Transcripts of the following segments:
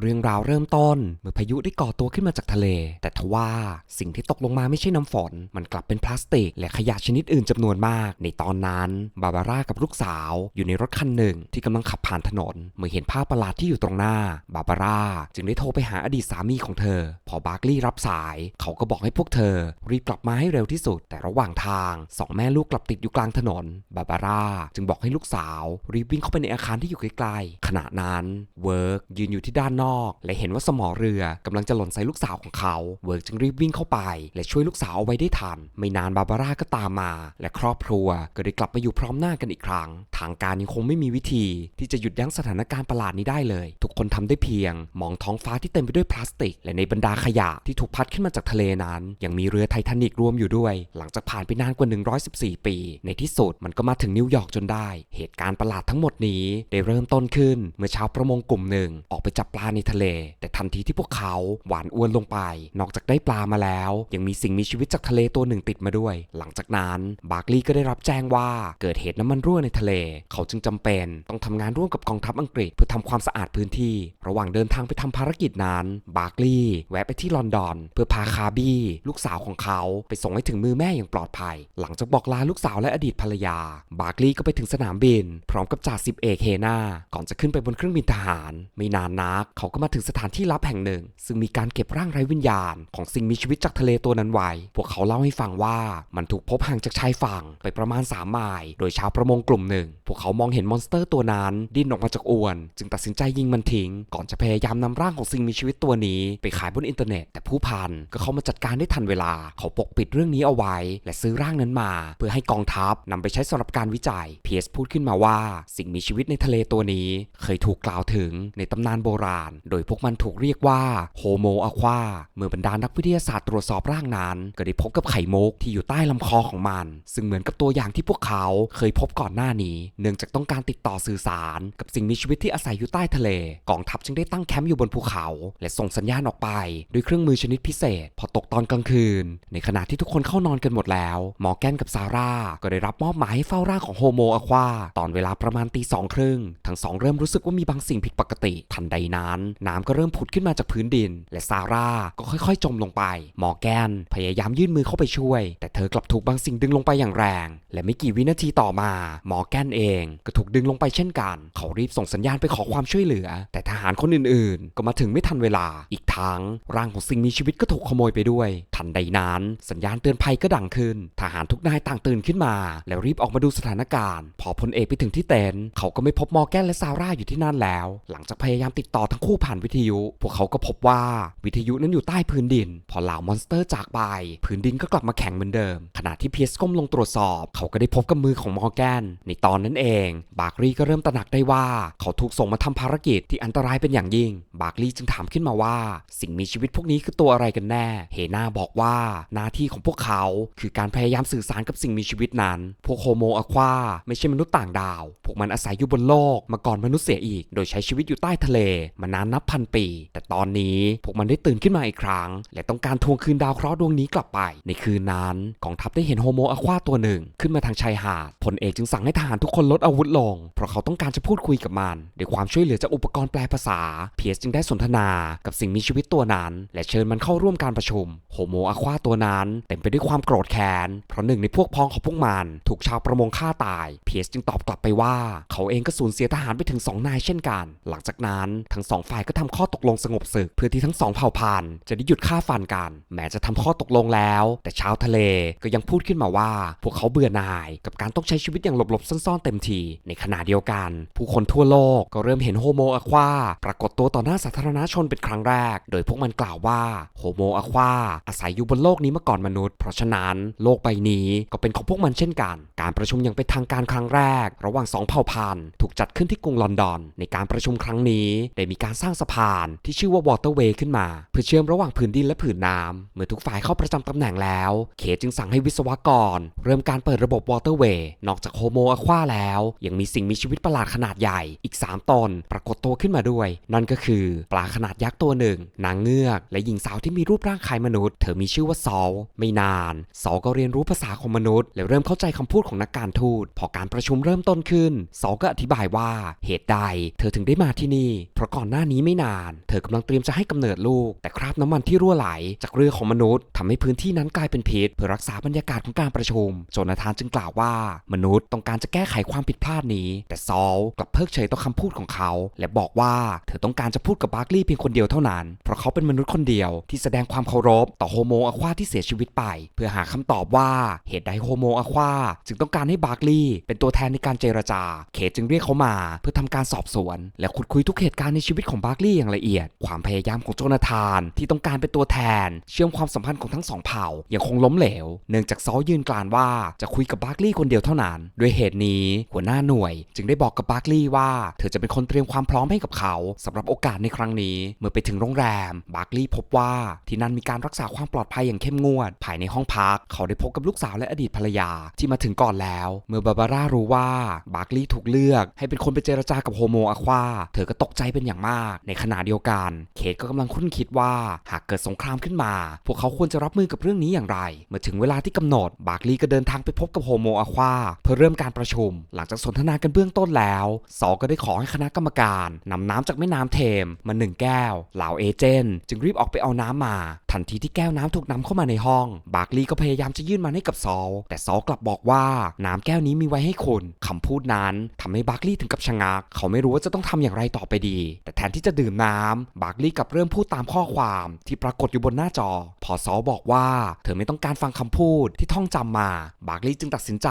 เรื่องราวเริ่มต้น เมื่อพายุได้ก่อตัวขึ้นมาจากทะเล แต่ทว่าสิ่งที่ตกลงมาไม่ใช่น้ำฝน มันกลับเป็นพลาสติก และขยะชนิดอื่นจำนวนมาก ในตอนนั้น บาบาร่ากับลูกสาวอยู่ในรถคันหนึ่งที่กำลังขับผ่านถนน เมื่อเห็นภาพประหลาดที่อยู่ตรงหน้า บาบาร่าจึงได้โทรไปหาอดีตสามีของเธอ พอบาร์กลีย์รับสาย เขาก็บอกให้พวกเธอ รีบกลับมาให้เร็วที่สุด แต่ระหว่างทางสองแม่ลูกกลับติดอยู่กลางถนน บาบาร่าจึงบอกให้ลูกสาวรีบวิ่งเข้าไปในอาคารที่อยู่ใกล้ๆขณะนั้นเวิร์กยืนอยู่ที่ด้านนอกและเห็นว่าสมอเรือกำลังจะหล่นใส่ลูกสาวของเขาเวิร์กจึงรีบวิ่งเข้าไป และช่วยลูกสาวเอาไว้ได้ทัน ไม่นานบาบาร่าก็ตามมา และครอบครัวก็ได้กลับมาอยู่พร้อมหน้ากันอีกครั้ง ทางการยังคงไม่มีวิธี ที่จะหยุดยั้งสถานการณ์ประหลาดนี้ได้เลย ทุกคนทำได้เพียง มองท้องฟ้าที่เต็มไปด้วยพลาสติก และในบรรดาขยะที่ถูกพัดขึ้นมาจากทะเลนั้น ยังมีเรือไททานิกรวมอยู่ด้วย หลังจากผ่านไปนานกว่า 114 ปี ในที่สุดมันก็มาถึงนิวยอร์กจนได้ เหตุการณ์ประหลาดทั้งหมดนี้ได้เริ่มต้นขึ้น เมื่อชาวประมงกลุ่มหนึ่งออกไปจับปลาในทะเล แต่ทันทีที่พวกเขาหวานอวนลงไป นอกจากได้ปลามาแล้ว ยังมีสิ่งมีชีวิตจากทะเลตัวหนึ่งติดมาด้วย หลังจากนั้นบาร์กลีย์ก็ได้รับแจ้งว่าเกิดเหตุน้ำมันรั่วในทะเล เขาจึงจำเป็นต้องทำงานร่วมกับกองทัพอังกฤษเพื่อทำความสะอาดพื้นที่ ระหว่างเดินทางไปทำภารกิจนั้น บาร์กลีย์แวะไปที่ลอนดอน เพื่อพาคาร์บี้ลูกสาวของเขาไปส่งให้ถึงมือแม่อย่างปลอดภัย หลังจากบอกลาลูกสาวและอดีตภรรยา บาร์กลีย์ก็ไปถึงสนามบิน พร้อมกับจ่าสิบเอกเฮนาก่อนจะขึ้นไปบนเครื่องบินทหาร ไม่นานนักเขาก็มาถึงสถานที่ลับแห่งหนึ่ง ซึ่งมีการเก็บร่างไร้วิญญาณ ของสิ่งมีชีวิตจากทะเลตัวนั้นไว้ พวกเขาเล่าให้ฟังว่ามันถูกพบห่างจากชายฝั่งไปประมาณ3ไมล์โดยชาวประมงกลุ่มหนึ่ง พวกเขามองเห็นมอนสเตอร์ตัวนั้น ดิ้นออกมาจากอวน จึงตัดสินใจยิงมันทิ้ง ก่อนจะพยายามนำร่างของสิ่งมีชีวิตตัวนี้ ไปขายบนอินเทอร์เน็ต แต่ผู้พันก็เข้ามาจัดการได้ทันเวลา เขาปกปิดเรื่องนี้เอาไว้ และซื้อร่างนั้นมา เพื่อให้กองทัพนำไปใช้สำหรับการวิจัย เพียสพูดขึ้นมาว่า สิ่งมีชีวิตในทะเลตัวนี้ เคยถูกกล่าวถึงในตำนานโบราณโดยพวกมันถูกเรียกว่าโฮโมอะควา เมื่อบรรดานักวิทยาศาสตร์ตรวจสอบร่างนั้น ก็ได้พบกับไข่มุกที่อยู่ใต้ลำคอของมัน ซึ่งเหมือนกับตัวอย่างที่พวกเขาเคยพบก่อนหน้านี้ เนื่องจากต้องการติดต่อสื่อสาร กับสิ่งมีชีวิตที่อาศัยอยู่ใต้ทะเล กองทัพจึงได้ตั้งแคมป์อยู่บนภูเขา และส่งสัญญาณออกไปด้วยเครื่องมือชนิดพิเศษ พอตกตอนกลางคืน ในขณะที่ทุกคนเข้านอนกันหมดแล้ว หมอแกนกับซาร่าก็ได้รับมอบหมายให้เฝ้าร่างของโฮโมอะควาตอนเวลาประมาณตีสองครึ่งทั้งสองเริ่มรู้สึกว่ามีบางสิ่งผิดปกติ ทันใดนั้นน้ำก็เริ่มผุดขึ้นมาจากพื้นดิน และซาร่าก็ค่อยๆ จมลงไปหมอแกน พยายามยื่นมือเข้าไปช่วย แต่เธอกลับถูกบางสิ่งดึงลงไปอย่างแรง และไม่กี่วินาทีต่อมาหมอแกนเองก็ถูกดึงลงไปเช่นกัน เขารีบส่งสัญญาณไปขอความช่วยเหลือ แต่ทหารคนอื่นๆ ก็มาถึงไม่ทันเวลา อีกทั้งร่างของสิ่งมีชีวิตก็ถูกขโมยไปด้วย ทันใดนั้น สัญญาณเตือนภัยก็ดังขึ้น ทหารทุกนายต่างตื่นขึ้นมา แล้วรีบออกมาดูสถานการณ์ พอพลเอกไปถึงที่เต็นท์เขาก็ไม่พบมอร์แกนและซาร่าอยู่ที่นั่นแล้ว หลังจากพยายามติดต่อทั้งคู่ผ่านวิทยุ พวกเขาก็พบว่าวิทยุนั้นอยู่ใต้พื้นดิน พอเหล่ามอนสเตอร์จากไป พื้นดินก็กลับมาแข็งเหมือนเดิม ขณะที่เพียสก้มลงตรวจสอบ เขาก็ได้พบกับมือของมอร์แกน ในตอนนั้นเอง บาร์กรีก็เริ่มตระหนักได้ว่า เขาถูกส่งมาทำภารกิจที่อันตรายเป็นอย่างยิ่ง บาร์กลีจึงถามขึ้นมาว่า สิ่งมีชีวิตพวกนี้คือตัวอะไรกันแน่ เฮนาบอกว่าหน้าที่ของพวกเขา คือการพยายามสื่อสารกับสิ่งมีชีวิตนั้น พวกโฮโมอควาไม่ใช่มนุษย์ต่างดาว พวกมันอาศัยอยู่บนโลกมาก่อนมนุษย์เสียอีก โดยใช้ชีวิตอยู่ใต้ทะเลมานานนับพันปี แต่ตอนนี้พวกมันได้ตื่นขึ้นมาอีกครั้ง และต้องการทวงคืนดาวเคราะห์ดวงนี้กลับไป ในคืนนั้นกองทัพได้เห็นโฮโมอควาตัวหนึ่ง ขึ้นมาทางชายหาดพลเอกจึงสั่งให้ทหารทุกคนลดอาวุธลง เพราะเขาต้องการจะพูดคุยกับมันด้วยความช่วยเหลือจากอุปกรณ์แปลภาษา เพียสจึงได้สนทนากับสิ่งมีชีวิตตัวนั้น และเชิญมันเข้าร่วมการประชุมโฮโมอควาตัวนั้นเต็มไปด้วยความโกรธแค้นเพราะหนึ่งในพวกพ้องของพวกมันถูกชาวประมงฆ่าตาย เพียสจึงตอบกลับไปว่า เขาเองก็สูญเสียทหารไปถึงสองนายเช่นกัน หลังจากนั้นทั้งสองฝ่ายก็ทำข้อตกลงสงบศึก เพื่อที่ทั้งสองเผ่าพันธุ์จะได้หยุดฆ่าฟันกัน แม้จะทำข้อตกลงแล้ว แต่ชาวทะเลก็ยังพูดขึ้นมาว่า พวกเขาเบื่อหน่าย กับการต้องใช้ชีวิตอย่างหลบๆซ่อนๆเต็มที ในขณะเดียวกัน ผู้คนทั่วโลกก็เริ่มเห็นโฮโมอะควาปรากฏตัวต่อหน้าสาธารณชนเป็นครั้งแรก โดยพวกมันกล่าวว่าโฮโมอะควาอาศัยอยู่บนโลกนี้มาก่อนมนุษย์ เพราะฉะนั้นโลกใบนี้ก็เป็นของพวกมันเช่นกัน การประชุมย่างเป็นทางการครั้งแรก ระหว่างสองเผ่าพันธุ์ถูกจัดขึ้นที่กรุงลอนดอน ในการประชุมครั้งนี้ได้มีการสร้างสะพานที่ชื่อว่าวอเตอร์เวย์ขึ้นมา เพื่อเชื่อมระหว่างผืนดินและผืนน้ำเมื่อทุกฝ่ายเข้าประจำตำแหน่งแล้ว เขตจึงสั่งให้วิศวกร เริ่มการเปิดระบบวอเตอร์เวย์นอกจากโฮโมอควาแล้ว ยังมีสิ่งมีชีวิตประหลาดขนาดใหญ่อีก 3 ตนปรากฏตัวขึ้นมาด้วย นั่นก็คือปลาขนาดยักษ์ตัวหนึ่ง นางเงือก และหญิงสาวที่มีรูปร่างคล้ายมนุษย์ เธอมีชื่อว่าซอลไม่นานซอลก็เรียนรู้ภาษาของมนุษย์และเริ่มเข้าใจคำพูดของนักการทูตพอการประชุมเริ่มต้นขึ้นซอลก็อธิบายว่าเหตุใด เธอถึงได้มาที่นี่ เพราะก่อนหน้านี้ไม่นาน เธอกำลังเตรียมจะให้กำเนิดลูก แต่คราบน้ำมันที่รั่วไหล จากเรือของมนุษย์ทำให้พื้นที่นั้นกลายเป็นพิษเพื่อรักษาบรรยากาศของการประชุม โจนาธานจึงกล่าวว่ามนุษย์ต้องการจะแก้ไขความผิดพลาดนี้ แต่ซอลกลับเพิกเฉยต่อคำพูดของเขา และบอกว่าเธอต้องการจะพูดกับบาร์กลีย์เพียงคนเดียวเท่านั้น เพราะเขาเป็นมนุษย์คนเดียวที่แสดงความเคารพต่อโฮโมอควาที่เสียชีวิตไป เพื่อหาคำตอบว่าเหตุใดโฮโมอควาจึงต้องการให้บาร์กลีย์เป็นตัวแทนในการเจรจา เคทจึงเรียกเขามา เพื่อทำการสอบสวน และขุดคุยทุกเหตุการณ์ในชีวิตของบาร์กลีย์อย่างละเอียด ความพยายามของโจนาธานที่ต้องการเป็นตัวแทน เชื่อมความสัมพันธ์ของทั้งสองเผ่ายังคงล้มเหลว เนื่องจากซอยืนกรานว่าจะคุยกับบาร์กลีย์คนเดียวเท่านั้น ด้วยเหตุนี้หัวหน้าหน่วย จึงได้บอกกับบาร์กลีย์ว่า เธอจะเป็นคนเตรียมความพร้อมให้กับเขาสำหรับโอกาสในครั้งนี้ เมื่อไปถึงโรงแรม บาร์กลีย์พบว่าที่นั่นมีการรักษาความปลอดภัยอย่างเข้มงวด ภายในห้องพัก เขาได้พบกับลูกสาวและอดีตภรรยาที่มาถึงก่อนแล้ว เมื่อบาบาร่ารู้ว่าบาร์กลีย์ถูกเลือก ให้เป็นคนไปเจรจากับโฮโมอควาเธอก็ตกใจเป็นอย่างมากในขณะเดียวกัน เคทก็กำลังคุ้นคิดว่าหากเกิดสงครามขึ้นมา พวกเขาควรจะรับมือกับเรื่องนี้อย่างไร เมื่อถึงเวลาที่กำหนด บาร์กลีย์ก็เดินทางไปพบกับโฮโมอาควาเพื่อเริ่มการประชุม หลังจากสนทนากันเบื้องต้นแล้วซอก็ได้ขอให้คณะกรรมการนำน้ำจากแม่น้ำเทมมาหนึ่งแก้ว เหล่าเอเจนต์จึงรีบออกไปเอาน้ำมา ทันทีที่แก้วน้ำถูกนำเข้ามาในห้อง บาร์กลีย์ก็พยายามจะยื่นมันให้กับซอแต่ซอกลับบอกว่าน้ำแก้วนี้มีไว้ให้คุณคำพูดนั้นทำให้บาร์กลีย์ถึงกับชะงัก เขาไม่รู้ว่าจะต้องทำอย่างไรต่อไปดี แต่แทนที่จะดื่มน้ำบาร์กลีย์กับเริ่มพูดตามข้อความที่ปรากฏอยู่บนหน้าจอ พอซอลบอกว่าเธอไม่ต้องการฟังคำพูดที่ท่องจำมา บาร์กลีย์จึงตัดสินใจ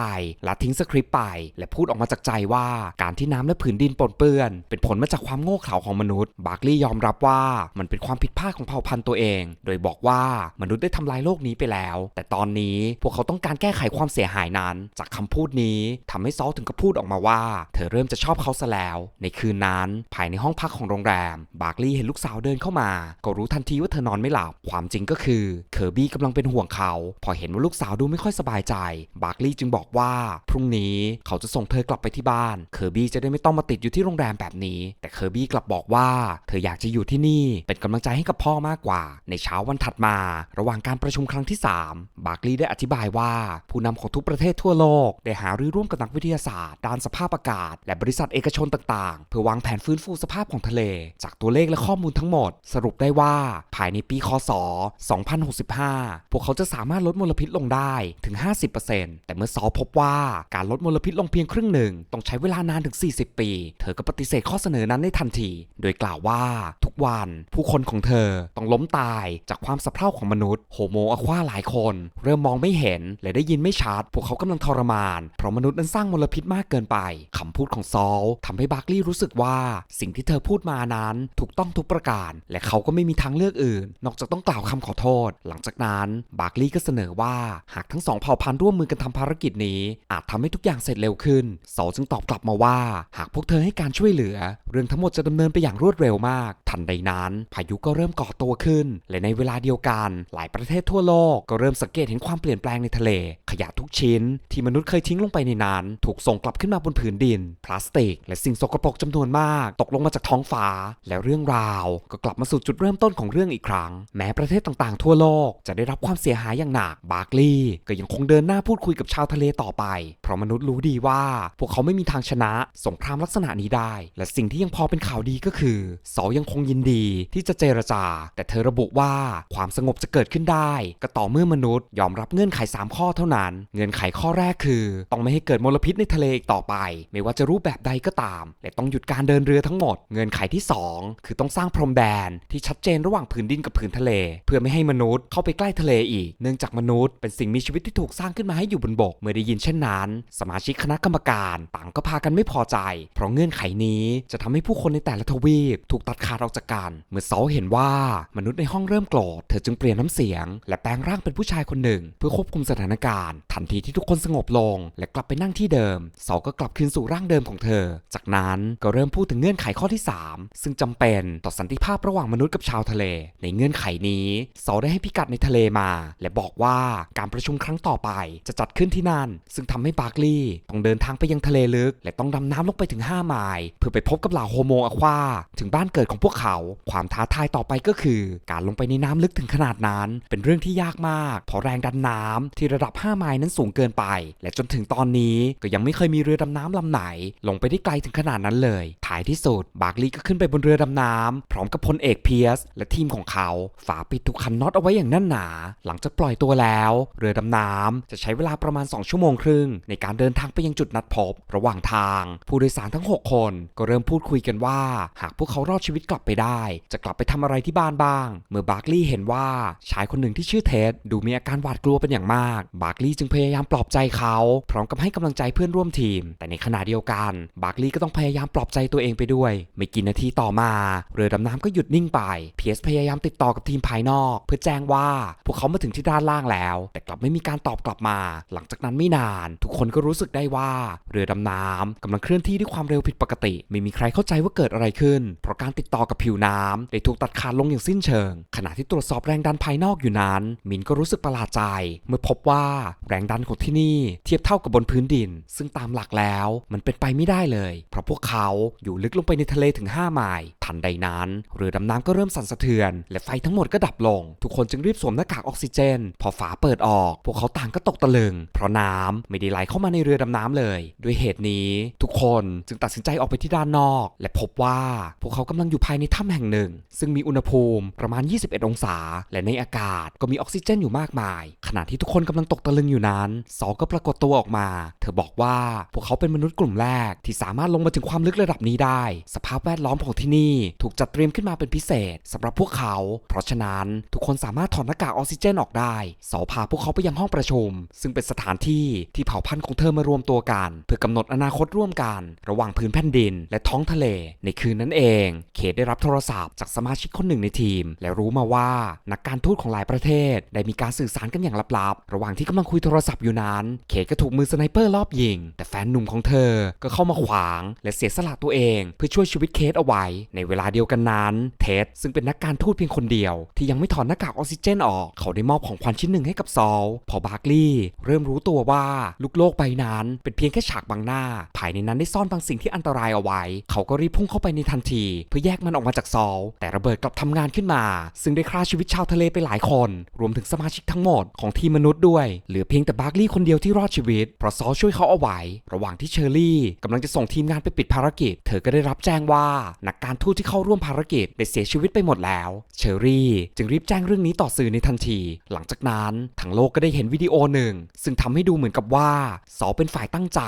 ละทิ้งสคริปต์ไป และพูดออกมาจากใจว่าการที่น้ำและผืนดินปนเปื้อน เป็นผลมาจากความโง่เขลาของมนุษย์ บาร์กลีย์ยอมรับว่ามันเป็นความผิดพลาดของเผ่าพันธุ์ตัวเอง โดยบอกว่ามนุษย์ได้ทำลายโลกนี้ไปแล้ว แต่ตอนนี้พวกเขาต้องการแก้ไขความเสียหายนั้น จากคำพูดนี้ทำให้ซอลถึงกับพูดออกมาว่า เธอเริ่มจะชอบเขาซะแล้ว ในคืนนั้นภายในห้องพักของโรงแรม บาร์กลีย์เห็นลูกสาวเดินเข้ามา ก็รู้ทันทีว่าเธอนอนไม่หลับ ความจริงก็คือ เคอร์บี้กำลังเป็นห่วงเขา พอเห็นว่าลูกสาวดูไม่ค่อยสบายใจ บาร์กลีย์จึงบอกว่า พรุ่งนี้เขาจะส่งเธอกลับไปที่บ้าน เคอร์บี้จะได้ไม่ต้องมาติดอยู่ที่โรงแรมแบบนี้ แต่เคอร์บี้กลับบอกว่า เธออยากจะอยู่ที่นี่ เป็นกำลังใจให้กับพ่อมากกว่า ในเช้าวันถัดมา ระหว่างการประชุมครั้งที่ 3 บาร์กลีย์ได้อธิบายว่า ผู้นำของทุกประเทศทั่วโลก ได้หารือร่วมกับนักวิทยาศาสตร์ด้านสภาพอากาศ และบริษัทเอกชนต่างๆ เพื่อวางแผนฟื้นฟูสภาพของทะเลจากตัวเลขและข้อมูลทั้งหมด สรุปได้ว่าภายในปีคศ 2065 พวกเขาจะสามารถลดมลพิษลงได้ถึง 50%แต่เมื่อซอพบว่าการลดมลพิษลงเพียงครึ่งหนึ่ง ต้องใช้เวลานานถึง 40 ปี เธอก็ปฏิเสธข้อเสนอนั้นในทันที โดยกล่าวว่าทุกวันผู้คนของเธอต้องล้มตายจากความสะเพร่าของมนุษย์โฮโมอควาหลายคน เริ่มมองไม่เห็นและได้ยินไม่ชัด พวกเขากำลังทรมาน เพราะมนุษย์นั้นสร้างมลพิษมากเกินไปคำพูดของซอลทำให้บาร์กลีย์รู้สึกว่าสิ่งที่เธอพูดมานั้นถูกต้องทุกประการ และเขาก็ไม่มีทางเลือกอื่น นอกจากต้องกล่าวคำขอโทษ หลังจากนั้นบาร์กลีย์ก็เสนอว่าหากทั้งสองเผ่าพันธุ์ร่วมมือกันทำภารกิจนี้ อาจทำให้ทุกอย่างเสร็จเร็วขึ้นซอลจึงตอบกลับมาว่า หากพวกเธอให้การช่วยเหลือ เรื่องทั้งหมดจะดำเนินไปอย่างรวดเร็วมาก ทันใดนั้น พายุก็เริ่มก่อตัวขึ้น และในเวลาเดียวกัน หลายประเทศทั่วโลกก็เริ่มสังเกตเห็นความเปลี่ยนแปลงในทะเล ขยะทุกชิ้น ที่มนุษย์เคยทิ้งลงไปในนั้น ถูกส่งกลับขึ้นมาบนผืนดิน พลาสติก และสิ่งสกปรกจำนวนมาก ตกลงมาจากท้องฟ้าและเรื่องราวก็กลับมาสู่จุดเริ่มต้นของเรื่องอีกครั้ง แม้ประเทศต่างๆ ทั่วโลกจะได้รับความเสียหายอย่างหนักบาร์กลีย์ก็ยังคงเดินหน้าพูดคุยกับชาวทะเลต่อไป เพราะมนุษย์รู้ดีว่า พวกเขาไม่มีทางชนะสงครามลักษณะนี้ได้ และสิ่งที่ยังพอเป็นข่าวดีก็คือซอยังคงยินดีที่จะเจรจา แต่เธอระบุว่าความสงบจะเกิดขึ้นได้ ก็ต่อเมื่อมนุษย์ยอมรับเงื่อนไข 3 ข้อเท่านั้น เงื่อนไขข้อแรกคือ ต้องไม่ให้เกิดมลพิษในทะเลอีกต่อไป ไม่ว่าจะรูปแบบใดก็ตาม และต้องหยุดการเดินเรือทั้งหมด เงื่อนไขที่2 คือต้องสร้างพรมแดนที่ชัดเจนระหว่างผืนดินกับผืนทะเล เพื่อไม่ให้มนุษย์เข้าไปใกล้ทะเลอีก เนื่องจากมนุษย์เป็นสิ่งมีชีวิตที่ถูกสร้างขึ้นมาให้อยู่บนบก เมื่อได้ยินเช่นนั้น สมาชิกคณะกรรมการต่างก็พากันไม่พอใจ เพราะเงื่อนไขนี้จะทำให้ผู้คนในแต่ละทวีป ถูกตัดขาดออกจากกัน เมื่อเซาเห็นว่ามนุษย์ในห้องเริ่มโกรธ เธอจึงเปลี่ยนน้ำเสียง และแปลงร่างเป็นผู้ชายคนหนึ่ง เพื่อควบคุมสถานการณ์ ทันทีที่ทุกคนสงบลง และกลับไปนั่งที่เดิมเซาก็กลับคืนสู่ร่างเดิมของเธอ จากนั้นก็เริ่มพูดถึงเงื่อนไขข้อที่ 3ซึ่งจำเป็นต่อสันติภาพระหว่างมนุษย์กับชาวทะเล ในเงื่อนไขนี้ซาได้ให้พิกัดในทะเลมา และบอกว่าการประชุมครั้งต่อไปจะจัดขึ้นที่นั่น ซึ่งทำให้บาร์กลีย์ต้องเดินทางไปยังทะเลลึก และต้องดำน้ำลงไปถึง 5 ไมล์เพื่อไปพบกับเหล่าโฮโมอควาถึงบ้านเกิดของพวกเขา ความท้าทายต่อไปก็คือ การลงไปในน้ำลึกถึงขนาดนั้น เป็นเรื่องที่ยากมากเพราะแรงดันน้ำที่ระดับ 5 ไมล์นั้นสูงเกินไป และจนถึงตอนนี้ก็ยังไม่เคยมีเรือดำน้ำลำไหน ลงไปได้ไกลถึงขนาดนั้นเลยท้ายที่สุดบาร์กลีย์ก็ขึ้นขึ้นไปบนเรือดำน้ำพร้อมกับพลเอกเพียส และทีมของเขา ฝาปิดทุกคันน็อตเอาไว้อย่างแน่นหนา หลังจากปล่อยตัวแล้ว เรือดำน้ำจะใช้เวลาประมาณ 2 ชั่วโมงครึ่ง ในการเดินทางไปยังจุดนัดพบ ระหว่างทาง ผู้โดยสารทั้ง 6 คน ก็เริ่มพูดคุยกันว่า หากพวกเขารอดชีวิตกลับไปได้ จะกลับไปทำอะไรที่บ้านบ้าง เมื่อบาร์กลีย์เห็นว่าชายคนหนึ่งที่ชื่อเท็ดดูมีอาการหวาดกลัวเป็นอย่างมาก บาร์กลีย์จึงพยายามปลอบใจเขาพร้อมกับให้กำลังใจเพื่อนร่วมทีม แต่ในขณะเดียวกัน บาร์กลีย์ก็ต้องพยายามปลอบใจตัวเองไปด้วย ไม่กี่นาทีต่อมา เรือดำน้ำก็หยุดนิ่งไป เพียสพยายามติดต่อกับทีมภายนอก เพื่อแจ้งว่าพวกเขามาถึงที่ด้านล่างแล้ว แต่กลับไม่มีการตอบกลับมา หลังจากนั้นไม่นาน ทุกคนก็รู้สึกได้ว่าเรือดำน้ำกำลังเคลื่อนที่ด้วยความเร็วผิดปกติ ไม่มีใครเข้าใจว่าเกิดอะไรขึ้น เพราะการติดต่อกับผิวน้ำได้ถูกตัดขาดลงอย่างสิ้นเชิง ขณะที่ตรวจสอบแรงดันภายนอกอยู่นั้น มินก็รู้สึกประหลาดใจ เมื่อพบว่าแรงดันของที่นี่เทียบเท่ากับบนพื้นดิน ซึ่งตามหลักแล้วมันเป็นไปไม่ได้เลย เพราะพวกเขาอยู่ลึกลงไปในทะเลถึง5มล์ทันใดนั้น เรือดำน้ำก็เริ่มสั่นสะเทือน และไฟทั้งหมดก็ดับลง ทุกคนจึงรีบสวมหน้ากากออกซิเจน พอฝาเปิดออก พวกเขาต่างก็ตกตะลึง เพราะน้ำไม่ได้ไหลเข้ามาในเรือดำน้ำเลย ด้วยเหตุนี้ทุกคนจึงตัดสินใจออกไปที่ด้านนอก และพบว่าพวกเขากำลังอยู่ภายในถ้ำแห่งหนึ่ง ซึ่งมีอุณหภูมิประมาณ 21 องศา และในอากาศก็มีออกซิเจนอยู่มากมาย ขณะที่ทุกคนกำลังตกตะลึงอยู่นั้นซอก็ปรากฏตัวออกมา เธอบอกว่าพวกเขาเป็นมนุษย์กลุ่มแรกที่สามารถลงมาถึงความลึกระดับนี้ได้ สภาพแวดล้อมของที่นี่ถูกจัดเตรียมขึ้นมาเป็นพิเศษสำหรับพวกเขา เพราะฉะนั้นทุกคนสามารถถอดหน้ากากออกซิเจนออกได้ เสาพาพวกเขาไปยังห้องประชุม ซึ่งเป็นสถานที่ที่เผ่าพันธุ์ของเธอมารวมตัวกัน เพื่อกำหนดอนาคตร่วมกัน ระหว่างพื้นแผ่นดิน และท้องทะเล ในคืนนั้นเองเคทได้รับโทรศัพท์จากสมาชิกคนหนึ่งในทีม และรู้มาว่านักการทูตของหลายประเทศ ได้มีการสื่อสารกันอย่างลับๆ ระหว่างที่กำลังคุยโทรศัพท์อยู่นั้นเคทก็ถูกมือสไนเปอร์รอบยิง แต่แฟนหนุ่มของเธอก็เข้ามาขวาง และเสียสละตัวเอง เพื่อช่วยชีวิตเคทเอาไว้ในเวลาเดียวกันนั้น เท็ดซึ่งเป็นนักการทูตเพียงคนเดียว ที่ยังไม่ถอดหน้ากากออกซิเจนออก เขาได้มอบของขวัญชิ้นหนึ่งให้กับซอลพอบาร์กลีย์เริ่มรู้ตัวว่าลูกโลกใบนั้นเป็นเพียงแค่ฉากบังหน้า ภายในนั้นได้ซ่อนบางสิ่งที่อันตรายเอาไว้ เขาก็รีบพุ่งเข้าไปในทันที เพื่อแยกมันออกมาจากซอลแต่ระเบิดกลับทำงานขึ้นมา ซึ่งได้ฆ่าชีวิตชาวทะเลไปหลายคน รวมถึงสมาชิกทั้งหมดของทีมมนุษย์ด้วย เหลือเพียงแต่บาร์กลีย์คนเดียวที่รอดชีวิต เพราะซอลช่วยเขาเอาไว้ ระหว่างที่เชอร์รี่กำลังจะส่งทีมงานไปปิดภารกิจ เธอก็ได้รับแจ้งว่านักการทูตที่เข้าร่วมภารกิจได้เสียชีวิตไปหมดแล้ว เชอร์รี่จึงรีบแจ้งเรื่องนี้ต่อสื่อในทันที หลังจากนั้นทั้งโลกก็ได้เห็นวิดีโอหนึ่ง ซึ่งทำให้ดูเหมือนกับว่าซอลเป็นฝ่ายตั้งใจ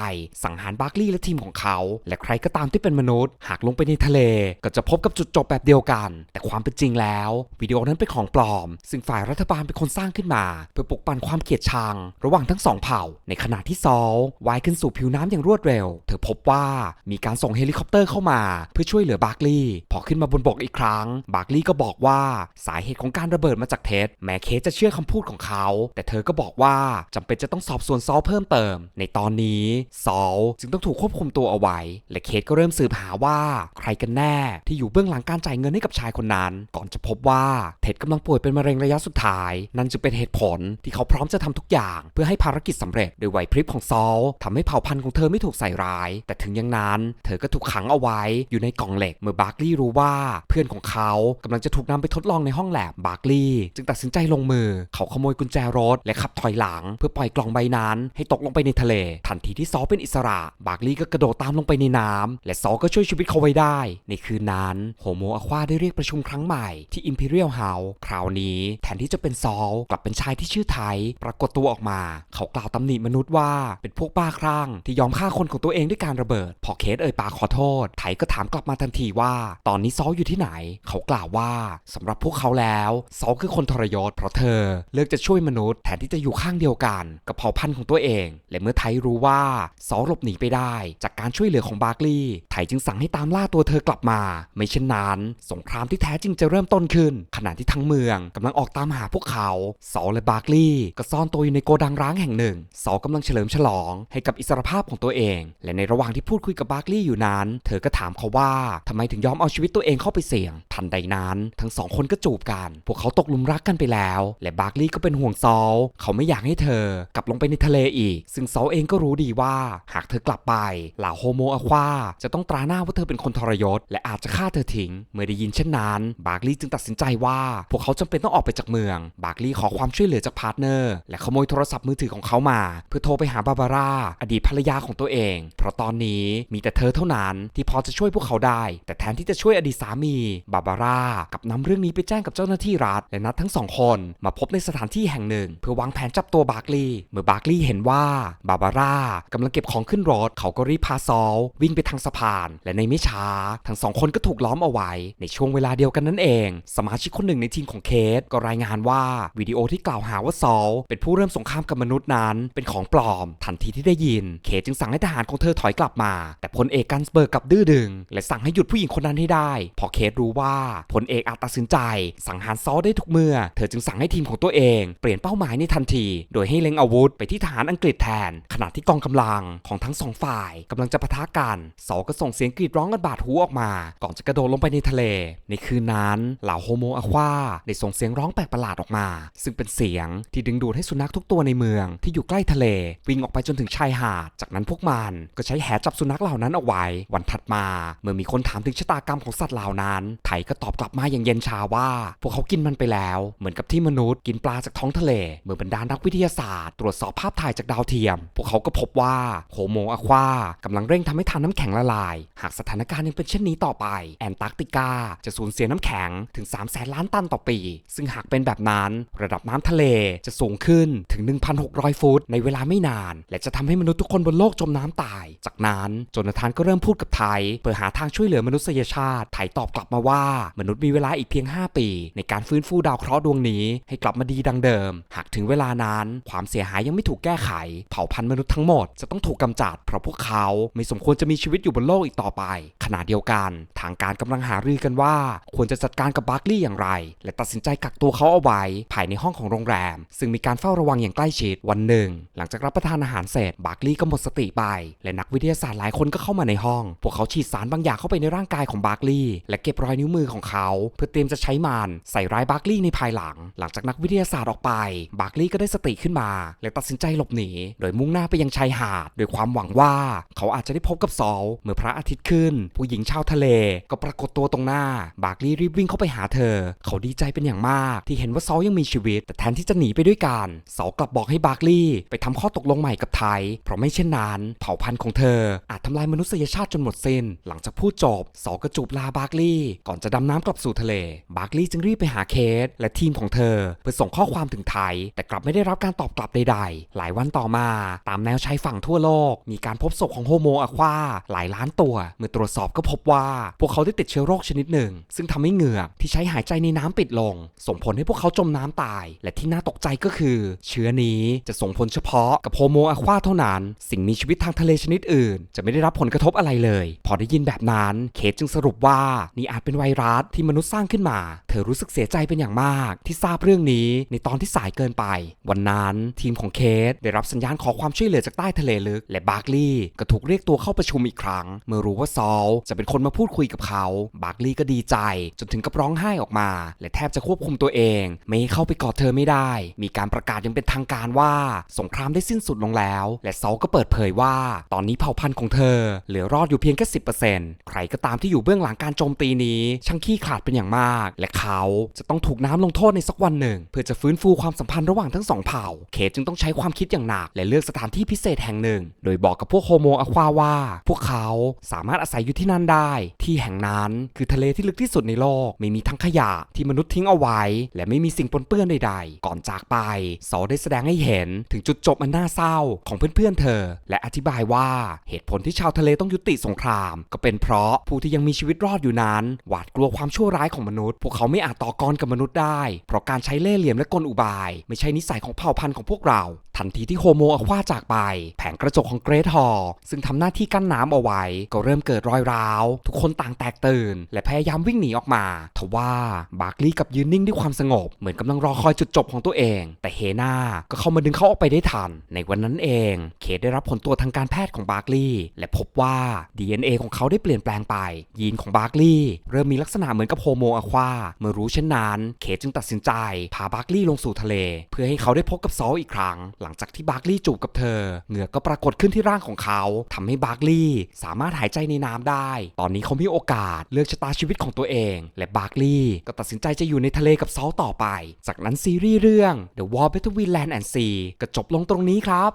สังหารบาร์กลีย์และทีมของเขา และใครก็ตามที่เป็นมนุษย์ หากลงไปในทะเล ก็จะพบกับจุดจบแบบเดียวกัน แต่ความเป็นจริงแล้ว วิดีโอนั้นเป็นของปลอม ซึ่งฝ่ายรัฐบาลเป็นคนสร้างขึ้นมา เพื่อปกปั่นความเกลียดชัง ระหว่างทั้งสองเผ่า ในขณะที่ซอลว่ายขึ้นสู่ผิวน้ำอย่างรวดเร็ว เธอพบว่ามีการส่งเฮลิคอปเตอร์เข้ามา เพื่อช่วยเหลือบาร์กลีย์พอขึ้นมาบนบกอีกครั้ง บาร์กลีย์ก็บอกว่าสาเหตุของการระเบิดมาจากเท็ดแม้เคสจะเชื่อคำพูดของเขา แต่เธอก็บอกว่าจำเป็นจะต้องสอบสวนซอลเพิ่มเติม ในตอนนี้ซอลจึงต้องถูกควบคุมตัวเอาไว้ และเคสก็เริ่มสืบหาว่า ใครกันแน่ที่อยู่เบื้องหลังการจ่ายเงินให้กับชายคนนั้น ก่อนจะพบว่าเท็ดกำลังป่วยเป็นมะเร็งระยะสุดท้าย นั่นจึงเป็นเหตุผลที่เขาพร้อมจะทำทุกอย่างเพื่อให้ภารกิจสำเร็จโดยไหวพริบของซอลทำให้เผ่าพันธุ์ของเธอไม่ถูกใส่ร้าย แต่ถึงอย่างนั้น เธอก็ถูกขังเอาไว้อยู่ในกล่องเหล็กเมื่อบาร์กลีย์รู้ว่าเพื่อนของเขากำลังจะถูกนำไปทดลองในห้องแลบบาร์กลีย์จึงตัดสินใจลงมือ เขาขโมยกุญแจรถและขับถอยหลัง เพื่อปล่อยกล่องใบนั้น ให้ตกลงไปในทะเล ทันทีที่ซอเป็นอิสระ บาร์กลีย์ก็กระโดดตามลงไปในน้ำและซอก็ช่วยชีวิตเขาไว้ได้ ในคืนนั้นโฮโมอควาได้เรียกประชุมครั้งใหม่ที่ Imperial House คราวนี้แทนที่จะเป็นซอลกลับเป็นชายที่ชื่อไทยปรากฏตัวออกมา เขากล่าวตำหนิมนุษย์ว่าเป็นพวกบ้าคลั่งที่ยอมฆ่าคนของตัวเองด้วยการระเบิด พอเคสเอ่ยปากขอโทษ ไทยก็ถามกลับมาทันทีว่า ตอนนี้ซอลอยู่ที่ไหน เขากล่าวว่าสำหรับพวกเขาแล้วซอลคือคนทรยศเพราะเธอเลือกจะช่วยมนุษย์แทนที่จะอยู่ข้างเดียวกัน กับเผ่าพันธุ์ของตัวเอง และเมื่อไทรู้ว่าซอลหลบหนีไปได้ จากการช่วยเหลือของบาร์กลีย์ไทจึงสั่งให้ตามล่าตัวเธอกลับมา ไม่เช่นนั้น สงครามที่แท้จริงจะเริ่มต้นขึ้น ขณะที่ทั้งเมืองกำลังออกตามหาพวกเขาซอลและบาร์กลีย์ก็ซ่อนตัวอยู่ในโกดังร้างแห่งหนึ่งซอลกำลังเฉลิมฉลองให้กับอิสรภาพของตัวเอง และในระหว่างที่พูดคุยกับบาร์กลีย์อยู่นั้น เธอก็ถามเขาว่าทำไมถึงยอมเอาชีวิตตัวเองเข้าไปเสี่ยง ทันใดนั้น ทั้งสองคนก็จูบกัน พวกเขาตกหลุมรักกันไปแล้ว และบาร์กลีย์ก็เป็นห่วงซอลเขาไม่อยากให้เธอกลับลงไปในทะเลอีก ซึ่งซอลเองก็รู้ดีว่า หากเธอกลับไปเหล่าโฮโมอควาจะต้องตราหน้าว่าเธอเป็นคนทรยศ และอาจจะฆ่าเธอทิ้ง เมื่อได้ยินเช่นนั้น บาร์กลีย์จึงตัดสินใจว่า พวกเขาจำเป็นต้องออกไปจากเมือง บาร์กลีย์ขอความช่วยเหลือจากพาร์ทเนอร์ และขโมยโทรศัพท์มือถือของเขามา เพื่อโทรไปหาบาบาร่าอดีตภรรยาของตัวเอง เพราะตอนนี้มีแต่เธอเท่านั้นที่พอจะช่วยพวกเขาได้แต่แทนที่จะช่วยอดีตสามี บาบาร่ากับนำเรื่องนี้ไปแจ้งกับเจ้าหน้าที่รัฐ และนัดทั้งสองคนมาพบในสถานที่แห่งหนึ่ง เพื่อวางแผนจับตัวบาร์กลีย์เมื่อบาร์กลีย์เห็นว่าบาบาร่ากำลังเก็บของขึ้นรถ เขาก็รีบพาซอลวิ่งไปทางสะพาน และในไม่ช้า ทั้งสองคนก็ถูกล้อมเอาไว้ ในช่วงเวลาเดียวกันนั่นเอง สมาชิกคนหนึ่งในทีมของเคสก็รายงานว่าวิดีโอที่กล่าวหาว่าซอลเป็นผู้เริ่มสงครามกับมนุษย์นั้น เป็นของปลอม ทันทีที่ได้ยิน เคสจึงสั่งให้ทหารของเธอถอยกลับมา แต่พลเอกกันสเบิร์กกลับดื้อดึง และสั่งให้หยุดผู้หญิงคนนั้นให้ได้ พอเคสรู้ว่าพลเอกอาจตัดสินใจ สังหารซอลได้ทุกเมื่อ เธอจึงสั่งให้ทีมของตัวเอง เปลี่ยนเป้าหมายในทันที โดยให้เล็งอาวุธไปที่ทหารอังกฤษแทน ขณะที่กองกำลังของทั้งสองฝ่ายกำลังจะปะทะกันซอลก็ส่งเสียงกรีดร้องกันบาดหูออกมา ก่อนจะกระโดดลงไปในทะเล ในคืนนั้นเหล่าโฮโมอะควาได้ส่งเสียงร้องแปลกประหลาดออกมา ซึ่งเป็นเสียงที่ดึงดูดให้สุนัขทุกตัวในเมือง ที่อยู่ใกล้ทะเลวิ่งออกไปจนถึงชายหาด จากนั้นพวกมันก็ใช้แหจับสุนัขเหล่านั้นเอาไว้ วันถัดมาเมื่อมีคนถามถึงชะตากรรมของสัตว์เหล่านั้นไทยก็ตอบกลับมาอย่างเย็นชาว่า พวกเขากินมันไปแล้ว เหมือนกับที่มนุษย์กินปลาจากท้องทะเล เมื่อบรรดานักวิทยาศาสตร์ ตรวจสอบภาพถ่ายจากดาวเทียม พวกเขาก็พบว่าโฮโมอะควากำลังเร่งทำให้ทานน้ำแข็งละลาย หากสถานการณ์ยังเป็นเช่นนี้ต่อไป แอนตาร์กติกาจะสูญเสียน้ำแข็งถึง3 0 0แสนล้านตันต่อปี ซึ่งหากเป็นแบบนั้น ระดับน้ำทะเลจะสูงขึ้นถึง 1,600 ฟุต ในเวลาไม่นาน และจะทำให้มนุษย์ทุกคนบนโลกจมน้ำตาย จากนั้นโจนาธานก็เริ่มพูดกับไทยเพื่อหาทางช่วยเหลือมนุษยชาติไทยตอบกลับมาว่า มนุษย์มีเวลาอีกเพียง 5 ปี ในการฟื้นฟูดาวเคราะห์ดวงนี้ ให้กลับมาดีดังเดิม หากถึงเวลานั้น ความเสียหายยังไม่ถูกแก้ไข เผ่าพันธุ์มนุษย์ทั้งหมดจะต้องถูกกำจัด เพราะพวกเขาไม่สมควรจะมีชีวิตอยู่บนโลกอีกต่อไป ขณะเดียวกัน ทางการกำลังหารือกันว่า ควรจะจัดการกับบาร์กลีย์อย่างไร และตัดสินใจกักตัวเขาเอาไว้ภายในห้องของโรงแรม ซึ่งมีการเฝ้าระวังอย่างใกล้ชิดวันหนึ่ง หลังจากรับประทานอาหารเสร็จบาร์กลีย์ก็หมดสติไป และนักวิทยาศาสตร์หลายคนก็เข้ามาในห้อง พวกเขาฉีดสารบางอย่างเข้าไปในร่างกายของบาร์กลีย์และเก็บรอยนิ้วมือของเขา เพื่อเตรียมจะใช้มันใส่ร้ายบาร์กลีย์ในภายหลัง หลังจากนักวิทยาศาสตร์ออกไป บาร์กลีย์ก็ได้สติขึ้นมา และตัดสินใจหลบหนี โดยมุ่งหน้าไปยังชายหาดโดยความหวังว่าเขาอาจจะได้พบกับซอลเมื่อพระอาทิตย์ขึ้น ผู้หญิงชาวทะเล ก็ปรากฏตัวตรงหน้า บาร์กลีย์รีบวิ่งเข้าไปหาเธอ เขาดีใจเป็นอย่างมาก ที่เห็นว่าซอลยังมีชีวิต แต่แทนที่จะหนีไปด้วยกันซอลกลับบอกให้บาร์กลีย์ไปทำข้อตกลงใหม่กับไทย เพราะไม่เช่นนั้น เผ่าพันธุ์ของเธออาจทำลายมนุษยชาติจนหมดสิ้น หลังจากพูดจบซอลก็จูบลาบาร์กลีย์ก่อนจะดำน้ำกลับสู่ทะเล บาร์กลีย์จึงรีบไปหาเคส และทีมของเธอ เพื่อส่งข้อความถึงไทย แต่กลับไม่ได้รับการตอบกลับใดๆ หลายวันต่อมา ตามแนวชายฝั่งทั่วโลก มีการพบศพของโฮโมอะควาหลายล้านตัว เมื่อตรวจสอบก็พบว่า พวกเขาได้ติดเชื้อโรคชนิดหนึ่ง ซึ่งทำให้เหงือกที่ใช้หายใจในน้ำปิดลง ส่งผลให้พวกเขาจมน้ำตาย และที่น่าตกใจก็คือ เชื้อนี้จะส่งผลเฉพาะกับโฮโมอะควาเท่านั้น สิ่งมีชีวิตทางทะเลชนิดอื่น จะไม่ได้รับผลกระทบอะไรเลย พอได้ยินแบบนั้นเคสจึงสรุปว่านี่อาจเป็นไวรัสที่มนุษย์สร้างขึ้นมา เธอรู้สึกเสียใจเป็นอย่างมาก ที่ทราบเรื่องนี้ในตอนที่สายเกินไป วันนั้นทีมของเคสได้รับสัญญาณขอความช่วยเหลือจากใต้ทะเลลึก และบาร์กลีย์ก็ถูกเรียกตัวเข้าประชุมอีกครั้ง เมื่อรู้ว่าซอลจะเป็นคนมาพูดคุยกับเขา บาร์กลีย์ก็ดีใจ จนถึงกับร้องไห้ออกมา และแทบจะควบคุมตัวเอง ไม่ให้เข้าไปกอดเธอไม่ได้ มีการประกาศยังเป็นทางการว่า สงครามได้สิ้นสุดลงแล้ว และซอลก็เปิดเผยว่า ตอนนี้เผ่าพันธุ์ของเธอ เหลือรอดอยู่เพียงแค่สิใครก็ตามที่อยู่เบื้องหลังการโจมตีนี้ ช่างขี้ขลาดเป็นอย่างมาก และเขาจะต้องถูกน้ำลงโทษในสักวันหนึ่ง เพื่อจะฟื้นฟูความสัมพันธ์ระหว่างทั้งสองเผ่า เคทจึงต้องใช้ความคิดอย่างหนัก และเลือกสถานที่พิเศษแห่งหนึ่ง โดยบอกกับพวกโฮโมอะควาว่า พวกเขาสามารถอาศัยอยู่ที่นั่นได้ ที่แห่งนั้นคือทะเลที่ลึกที่สุดในโลก ไม่มีทั้งขยะที่มนุษย์ทิ้งเอาไว้ และไม่มีสิ่งปนเปื้อนใดๆ ก่อนจากไปซอได้แสดงให้เห็นถึงจุดจบอันน่าเศร้าของเพื่อนๆเธอ และอธิบายว่าเหตุผลที่ชาวทะเลต้องยุติสงคราม ก็เป็นเพราะผู้ที่ยังมีชีวิตรอดอยู่นั้น หวาดกลัวความชั่วร้ายของมนุษย์ พวกเขาไม่อาจต่อกรกับมนุษย์ได้ เพราะการใช้เล่ห์เหลี่ยมและกลอุบาย ไม่ใช่นิสัยของเผ่าพันธุ์ของพวกเรา ทันทีที่โฮโมอควาจากไป แผงกระจกของเกรทฮอลซึ่งทำหน้าที่กั้นน้ำเอาไว้ ก็เริ่มเกิดรอยร้าว ทุกคนต่างแตกตื่น และพยายามวิ่งหนีออกมา ทว่าบาร์กลีย์กับยืนนิ่งด้วยความสงบ เหมือนกำลังรอคอยจุดจบของตัวเอง แต่เฮนาก็เข้ามาดึงเขาออกไปได้ทัน ในวันนั้นเอง เคทได้รับผลตรวจทางการแพทย์ของบาร์กลีย์และพบว่า DNA ของเขาได้เปลี่ยนแปลงไป ยีนของบาร์กลีย์เริ่มมีลักษณะเหมือนกับโฮโมอควาเมื่อรู้เช่นนั้น เคทจึงตัดสินใจพาบาร์กลีย์ลงสู่ทะเล เพื่อให้เขาได้พบกับซอลอีกครั้งหลังจากที่บาร์กลีย์จูบกับเธอ เหงื่อก็ปรากฏขึ้นที่ร่างของเขาทำให้บาร์กลีย์สามารถหายใจในน้ำได้ ตอนนี้เขามีโอกาสเลือกชะตาชีวิตของตัวเอง และบาร์กลีย์ก็ตัดสินใจจะอยู่ในทะเลกับซอลต่อไป จากนั้นซีรีส์เรื่อง The War Between Land and Sea ก็จบลงตรงนี้ครับ